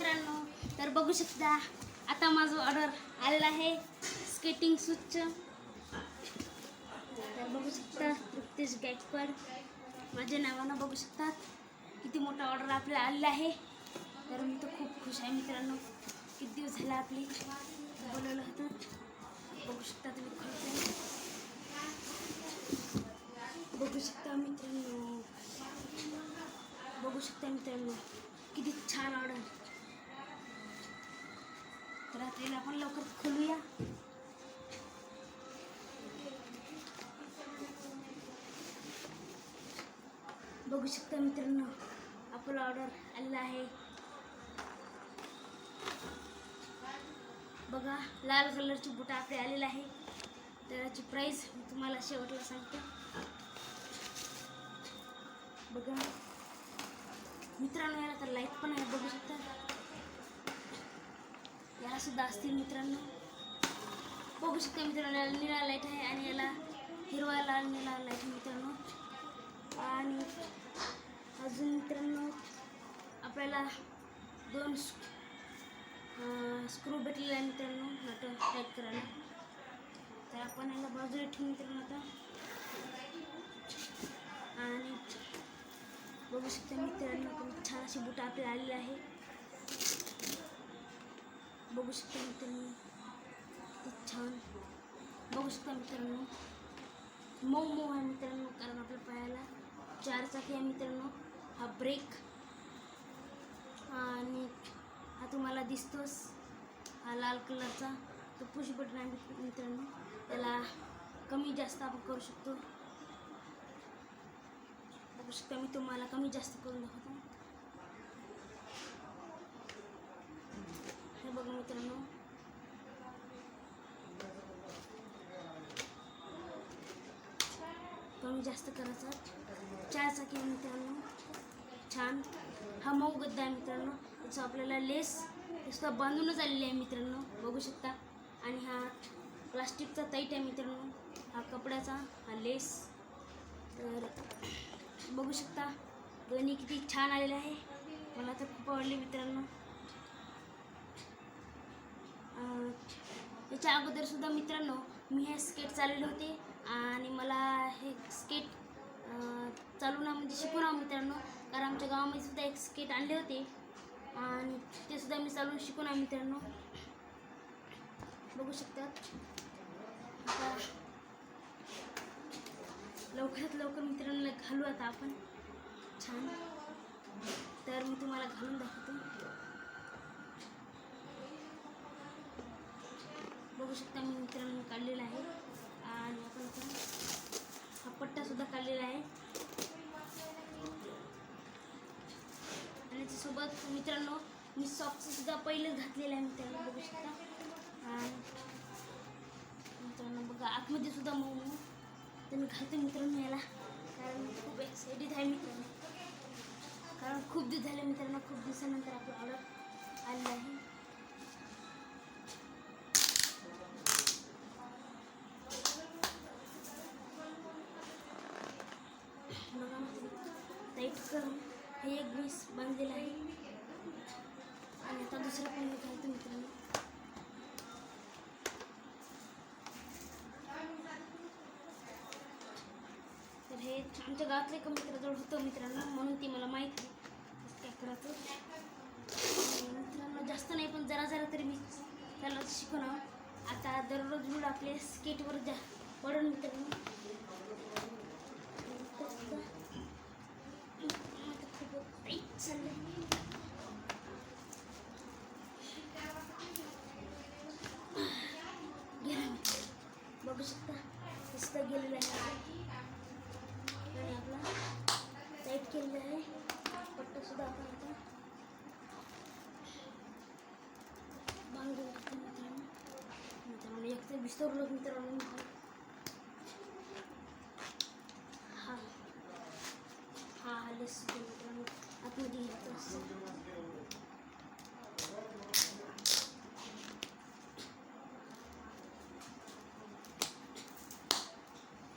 मित्रांनो तर बघू शकता आता माझं ऑर्डर आलेलं आहे स्केटिंग सूच तर बघू शकता तृप्तेश गायकवाड माझ्या नावानं बघू शकतात किती मोठा ऑर्डर आपल्याला आलेला आहे. तर मी तर खूप खुश आहे मित्रांनो. किती दिवस झाला आपली बोलवलं होतं. बघू शकता तुम्ही बघू शकता मित्रांनो. बघू शकता मित्रांनो किती छान ऑर्डर रात्रीला आपण लवकर खोलूया. बघू शकता मित्रांनो आपला ऑर्डर आलेला आहे. बघा लाल कलरची बुटा आपले आलेला आहे. त्याची प्राईस मी तुम्हाला शेवटला सांगते. बघा. मित्रांनो याला तर लाइट पण आहे बघू शकता. सुद्धा असतील मित्रांनो. बघू शकता मित्रांनो याला निळा लाइट आहे आणि याला हिरवा लाल निळा लाइट मित्रांनो. आणि अजून मित्रांनो आपल्याला दोन स्क्रू भेटलेला आहे मित्रांनो नट टाईट करायला. तर आपण याला बाजूला ठेवू मित्रांनो आता. आणि बघू शकता मित्रांनो खूप छान अशी बुटं आपल्याला आलेली आहे. बघू शकता मित्रांनो. छान. बघू शकता मित्रांनो. मऊ मऊ आहे मित्रांनो कारण आपल्या पायाला चार चाकी आहे मित्रांनो. हा ब्रेक आणि हा तुम्हाला दिसतोच. हा लाल कलरचा तो पुश बटन आहे मित्रांनो. त्याला कमी जास्त आपण करू शकतो. बघू शकता मी तुम्हाला कमी जास्त करून दाखवतो हे बघा मित्रांनो. कमी जास्त करायचा चार चाकी मित्रांनो. छान. हा मऊ गद्दा आहे मित्रांनो. त्याचा आपल्याला लेस नुसतं बांधूनच आलेली आहे मित्रांनो. बघू शकता. आणि हा प्लास्टिकचा तैट आहे मित्रांनो. हा कपड्याचा हा लेस. तर बघू शकता. दोन्ही किती छान आलेलं आहे. मला तर खूप आवडले मित्रांनो. त्याच्या अगोदरसुद्धा मित्रांनो मी हे स्केट चालवले होते आणि मला हे स्केट चालू चालवणं म्हणजे शिकू हवं मित्रांनो. कारण आमच्या गावामध्ये सुद्धा एक स्केट आणले होते आणि ते सुद्धा मी चालवून शिकून आहे मित्रांनो. बघू शकतात लवकरात लवकर मित्रांनो घालू आता आपण. छान. तर मी तुम्हाला घालून दाखवतो. बघू शकता मी मित्रांनो काढलेला आहे. आणि आपण आता हा पट्टा सुद्धा काढलेला आहे. आणि त्याच्यासोबत मित्रांनो मी सॉक्स सुद्धा पहिलेच घातलेले आहे मित्रांनो बघू शकता. आणि मित्रांनो बघा आतमध्ये सुद्धा मग मऊ. तर मी घालते मित्रांनो याला. कारण खूप एक्सायटेड आहे मित्रांनो. कारण खूप दिवस झाले मित्रांनो खूप दिवसानंतर आपलं ऑर्डर आलेलं आहे. आता दुसरं पण मी घालतो मित्रांनो? तर हे आमच्या गावातले एका मित्राजवळ होतं मित्रांनो म्हणून ती मला माहीत आहे. काय करायचं मित्रांनो जास्त नाही पण जरा जरा तरी मी त्याला शिकवणार. आता दररोज व्हिडिओ आपले स्केटवर जा. पडून मित्रांनो. खूप टाईट चाललंय गेला मित्र. बघू शकता नुसतं गेलेलं आहे आणि आपला टाईट केलेलं आहे पट्टा सुद्धा आपण आता बांधून टाकतो मित्रांनो एक तर विसरलो मित्रांनो हा हा हा मित्रांनो आतमध्ये घ्यायचं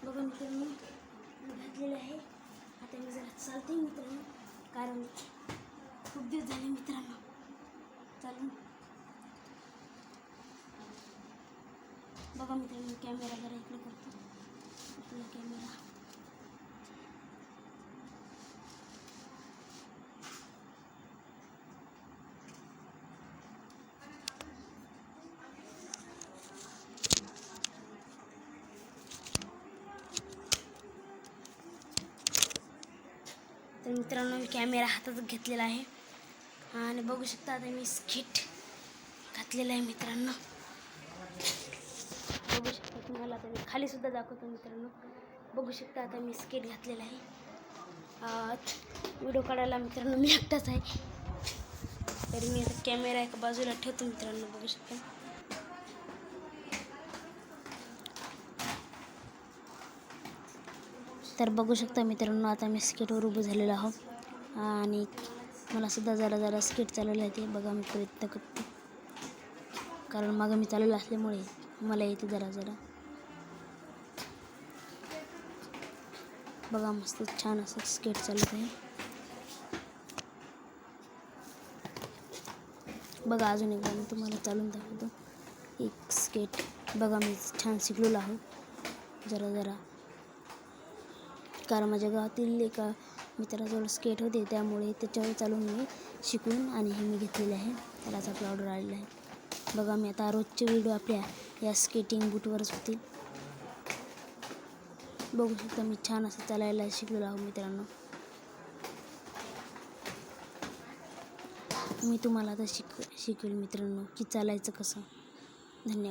बघा मित्रांनो मी घातलेलं आहे. आता मी जरा चालते मित्रांनो. कारण खूप दिवस झाले मित्रांनो. चालू. बघा मित्रांनो कॅमेरा जरा इकडे करतो. आपला कॅमेरा मित्रांनो मी कॅमेरा हातात घेतलेला आहे. आणि बघू शकता आता मी स्किट घातलेलं आहे मित्रांनो. बघू शकता तुम्हाला आता मी खालीसुद्धा दाखवतो मित्रांनो. बघू शकता आता मी स्किट घातलेला आहे. व्हिडिओ काढायला मित्रांनो मी एकटाच आहे. तर मी आता कॅमेरा एका बाजूला ठेवतो मित्रांनो बघू शकता. तर बघू शकता मित्रांनो आता मी स्केटवर उभं झालेलो आहोत. आणि मला सुद्धा जरा जरा स्केट चालवलं येते बघा मी प्रयत्न करते. कारण मागं मी चालवलं असल्यामुळे मला येते जरा जरा. बघा मस्त छान असं स्केट चालत आहे. बघा अजून एकदा मी तुम्हाला चालून दाखवतो. एक स्केट. बघा मी छान शिकलेलो आहोत. जरा जरा. कारण माझ्या गावातील एका मित्राजवळ स्केट होते त्यामुळे त्याच्यावर चालून मी शिकून आणि हे मी घेतलेले आहे. त्यालाच आपला ऑर्डर आलेला आहे. बघा मी आता रोजचे व्हिडिओ आपल्या या स्केटिंग बूटवरच होतील. बघू शकता मी छान असं चालायला शिकलेलो आहो मित्रांनो. मी तुम्हाला आता शिक शिकवेल मित्रांनो की चालायचं कसं. धन्यवाद.